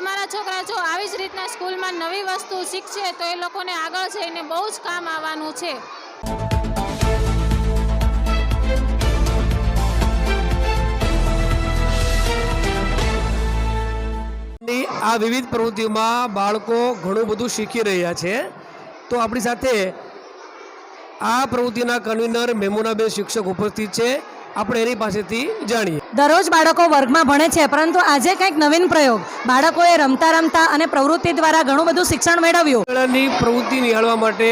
અમારા છોકરા જો આવી જ રીતના સ્કૂલમાં નવી વસ્તુ શીખશે તો એ લોકોને આગળ જઈને બહુ જ કામ આવવાનું છે. આ વિવિધ પ્રવૃત્તિઓમાં બાળકો ઘણું બધું શીખી રહ્યા છે. તો આપણી સાથે આ પ્રવૃત્તિના કન્વીનર મેમુનાબેન શિક્ષક ઉપસ્થિત છે. આપણે એની પાસેથી જાણીએ. દરરોજ બાળકો વર્ગમાં ભણે છે પરંતુ આજે કંઈક નવીન પ્રયોગ. બાળકોએ રમતા રમતા અને પ્રવૃત્તિ દ્વારા ઘણું બધું શિક્ષણ મેળવ્યું. શાળાની પ્રવૃત્તિ નિહાળવા માટે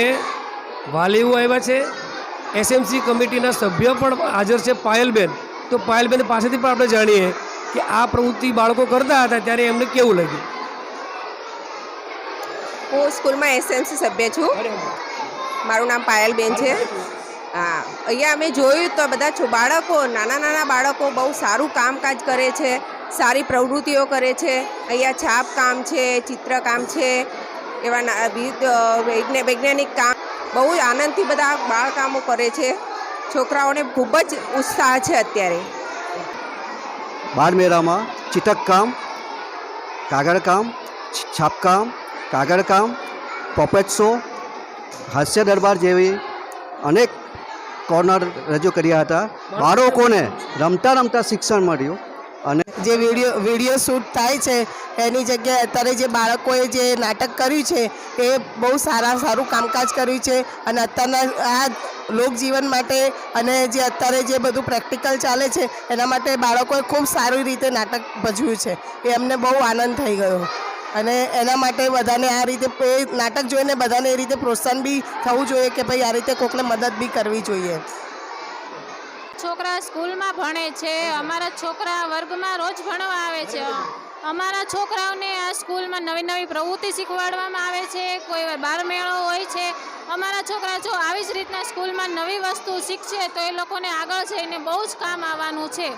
વાલીઓ આવ્યા છે. એસએમસી કમિટીના સભ્ય પણ હાજર છે પાયલબેન. તો પાયલબેન પાસેથી પણ આપણે જાણીએ કે આ પ્રવૃત્તિ બાળકો કરતા હતા ત્યારે એમને કેવું લાગ્યું? હું સ્કૂલમાં એસએમસી સભ્ય છું. મારું નામ પાયલબેન છે. હા, અહીંયા અમે જોયું તો બધા બાળકો, નાના નાના બાળકો બહુ સારું કામકાજ કરે છે, સારી પ્રવૃત્તિઓ કરે છે, અહીંયા છાપ કામ છે ચિત્રકામ છે, એવા વિવિધ વૈજ્ઞાનિક કામ, બહુ આનંદથી બધા બાળકામો કરે છે. છોકરાઓને ખૂબ જ ઉત્સાહ છે અત્યારે. બાળમેળામાં ચિતકકામ કાગળકામ છાપકામ કાગળકામ પોપેટ શો, હાસ્ય દરબાર જેવી અનેક કોર્નર રજૂ કર્યા હતા. બાળકોને રમતા રમતા શિક્ષણ મળ્યું અને જે વીડિયો વીડિયો શૂટ થાય છે, એની જગ્યાએ અત્યારે જે બાળકોએ જે નાટક કર્યું છે, એ બહુ સારા, સારું કામકાજ કર્યું છે અને અત્યારના આ લોકજીવન માટે અને જે અત્યારે જે બધું પ્રેક્ટિકલ ચાલે છે, એના માટે બાળકોએ ખૂબ સારી રીતે નાટક ભજવ્યું છે. એ અમને બહુ આનંદ થઈ ગયો. અને એના માટે બધાને આ રીતે એ નાટક જોઈને બધાને એ રીતે પ્રોત્સાહન બી થવું જોઈએ કે ભાઈ આ રીતે કોકને મદદ બી કરવી જોઈએ. છોકરા સ્કૂલમાં ભણે છે, અમારા છોકરા વર્ગમાં રોજ ભણવા આવે છે. અમારા છોકરાઓને આ સ્કૂલમાં નવી નવી પ્રવૃત્તિ શીખવાડવામાં આવે છે, કોઈ બાર મેળો હોય છે. અમારા છોકરા જો આવી જ રીતના સ્કૂલમાં નવી વસ્તુ શીખશે તો એ લોકોને આગળ જઈને બહુ જ કામ આવવાનું છે.